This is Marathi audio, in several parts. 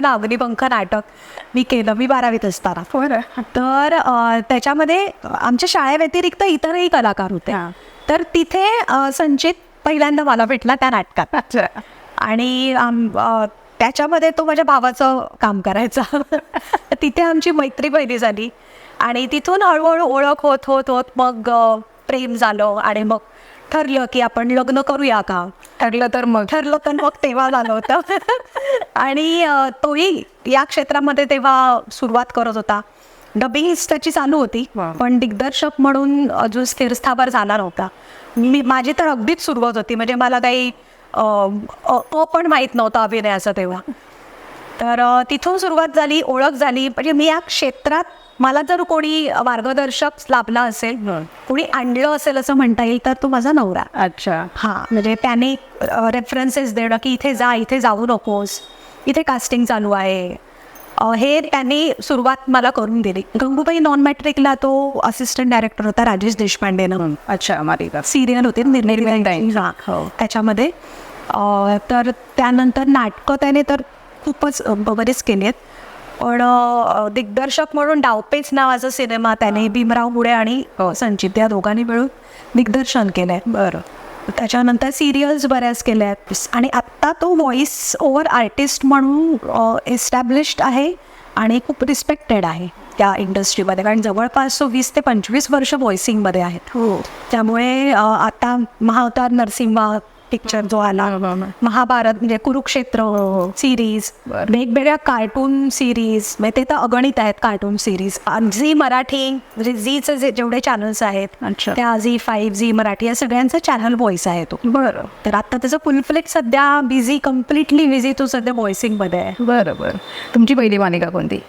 ना अग्निपंख नाटक मी केलं मी बारावीत असताना. बरं तर त्याच्यामध्ये आमच्या शाळेव्यतिरिक्त इतरही कलाकार होते. तर तिथे संचित पहिल्यांदा मला भेटला त्या नाटकात. आणि त्याच्यामध्ये तो माझ्या भावाचं काम करायचा. तिथे आमची मैत्री पहिली झाली. आणि तिथून हळूहळू ओळख होत होत होत मग प्रेम झालं आणि मग ठरलं की आपण लग्न करूया का? ठरलं तर मग. ठरलं तर मग तेव्हा झालं होतं. आणि तोही या क्षेत्रामध्ये तेव्हा सुरुवात करत होता. डबिंग त्याची चालू होती. पण दिग्दर्शक म्हणून अजून स्थिरस्थावर झाला नव्हता मी माझी तर अगदीच सुरुवात होती. म्हणजे मला काही अ पण माहीत नव्हतं अभिनयाचं तेव्हा. तर तिथून सुरुवात झाली ओळख झाली म्हणजे मी या क्षेत्रात मला जर कोणी मार्गदर्शक लाभला असेल हं. कोणी आणलं असेल असं म्हणता येईल तर तो माझा नवरा अच्छा हां म्हणजे त्याने रेफरन्सेस देणं की इथे जा इथे जाऊ नकोस इथे कास्टिंग चालू आहे हे त्यांनी सुरुवात मला करून दिली गंगूबाई नॉन मॅट्रिकला तो असिस्टंट डायरेक्टर होता राजेश देशपांडेनं. अच्छा मालिका सिरियल होती निर्णय. हां हो. त्याच्यामध्ये तर त्यानंतर नाटकं त्याने तर खूपच बरेच केली आहेत. पण दिग्दर्शक म्हणून डावपेच नावाचा सिनेमा त्याने भीमराव मुळे आणि. संचित या दोघांनी मिळून दिग्दर्शन केलं आहे बरं. त्याच्यानंतर सिरियल्स बऱ्याच केल्या आहेत. आणि आत्ता तो व्हॉइस ओव्हर आर्टिस्ट म्हणून एस्टॅब्लिश्ड आहे आणि खूप रिस्पेक्टेड आहे त्या इंडस्ट्रीमध्ये कारण जवळपास तो वीस ते पंचवीस वर्ष व्हॉइसिंगमध्ये आहेत. हो. त्यामुळे आता महाअवतार नरसिंहा पिक्चर जो आला. महाभारत म्हणजे कुरुक्षेत्र सिरीज. वेगवेगळ्या कार्टून सिरीज म्हणजे ते तर अगणित आहेत कार्टून सिरीज झी मराठी म्हणजे झीचे जे जेवढे चॅनल्स आहेत अच्छा. त्या झी फाईव्ह झी मराठी या सगळ्यांचा चॅनल व्हॉइस आहे तो बरं तर आता त्याचं फुलफ्लेक सध्या बिझी कम्प्लिटली बिझी तो सध्या व्हॉइसिंगमध्ये आहे बरं बरं तुमची पहिली मालिका कोणती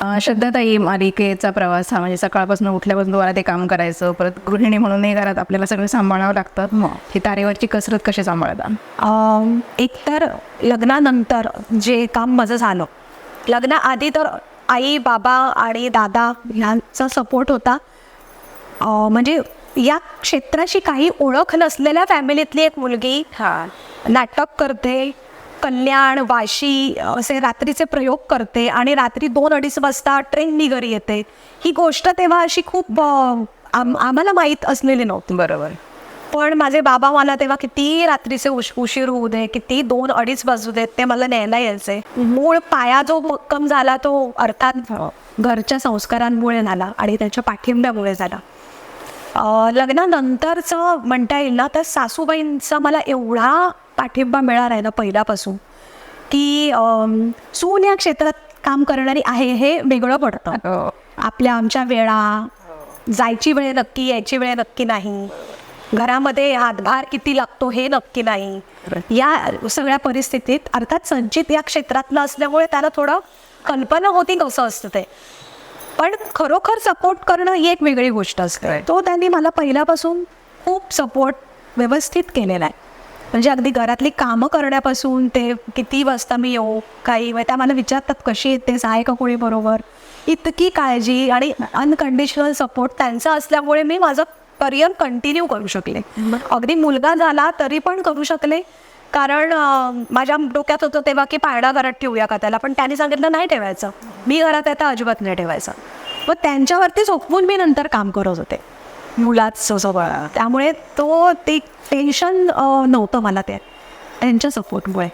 श्रद्धाताई मालिकेचा प्रवास हा म्हणजे सकाळपासून उठल्यापासून तुम्हाला ते काम करायचं परत गृहिणी म्हणूनही घरात आपल्याला सगळं सांभाळावं लागतं. ही. तारेवरची कसरत कशी सांभाळता? अम, एकतर लग्नानंतर जे काम माझं झालं लग्नाआधी तर आई बाबा आणि दादा ह्यांचा सपोर्ट होता. म्हणजे या क्षेत्राशी काही ओळख नसलेल्या फॅमिलीतली एक मुलगी हां. नाटक करते कल्याण वाशी असे रात्रीचे प्रयोग करते आणि रात्री दोन अडीच वाजता ट्रेननी घरी येते. ही गोष्ट तेव्हा अशी खूप आम आम्हाला माहीत असलेली नव्हती. बरोबर. पण माझे बाबा मला तेव्हा किती रात्रीचे उश उशीर होऊ दे किती दोन अडीच वाजू देत ते मला न्यायला यायचे. मूळ पाया जो भक्कम झाला तो अर्थात. घरच्या संस्कारांमुळे झाला आणि त्याच्या पाठिंब्यामुळे झाला. लग्नानंतरचं म्हणता येईल ना तर सासूबाईंचा मला एवढा पाठिंबा मिळाला आहे ना पहिल्यापासून? की सून या क्षेत्रात काम करणारी आहे हे वेगळं पडतं. हो. आपल्या आमच्या वेळा जायची वेळ नक्की यायची वेळ नक्की नाही. घरामध्ये हातभार किती लागतो हे नक्की नाही. या सगळ्या परिस्थितीत अर्थात संचित या क्षेत्रातलं असल्यामुळे त्याला थोडं कल्पना होती कसं असतं ते. पण खरोखर सपोर्ट करणं ही एक वेगळी गोष्ट असते. तो त्यांनी मला पहिल्यापासून खूप सपोर्ट व्यवस्थित केलेला आहे. म्हणजे अगदी घरातली कामं करण्यापासून ते किती वाजता मी येऊ काही त्या मला विचारतात कशी येतेस आहे का कोणी बरोबर? इतकी काळजी आणि अनकंडिशनल सपोर्ट त्यांचा असल्यामुळे मी माझं करिअर कंटिन्यू करू शकले. अगदी मुलगा झाला तरी पण करू शकले. कारण माझ्या डोक्यात होतं तेव्हा की पाळणा घरात ठेवूया का त्याला पण त्यांनी सांगितलं नाही ठेवायचं. मी घरात आता अजिबात नाही ठेवायचं. मग त्यांच्यावरती झोपवून मी नंतर काम करत होते. मुलाचं सगळं त्यामुळे तो ते टेन्शन नव्हतं मला ते. त्यांच्या सपोर्टमुळे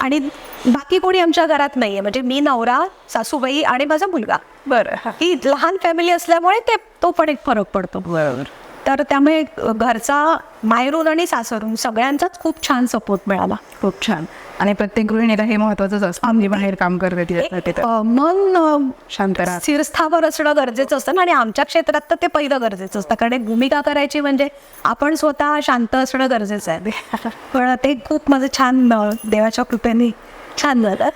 आणि बाकी कोणी आमच्या घरात नाही आहे म्हणजे मी नवरा सासूबाई आणि माझा मुलगा. बरं ही. लहान फॅमिली असल्यामुळे ते तो पण एक फरक पडतो. बरोबर. तर त्यामुळे घरचा मायरून आणि सासरून सगळ्यांचाच खूप छान सपोर्ट मिळाला. खूप छान. आणि प्रत्येक गृहिणीला हे महत्वाचंच असतं. म्हणजे बाहेर काम करते मन शांत स्थिरस्थावर असणं गरजेचं असतं आणि आमच्या क्षेत्रात तर ते पहिलं गरजेचं असतं. कारण भूमिका करायची म्हणजे आपण स्वतः शांत असणं गरजेचं आहे. पण ते खूप माझं छान देवाच्या कृपेने छान झालं.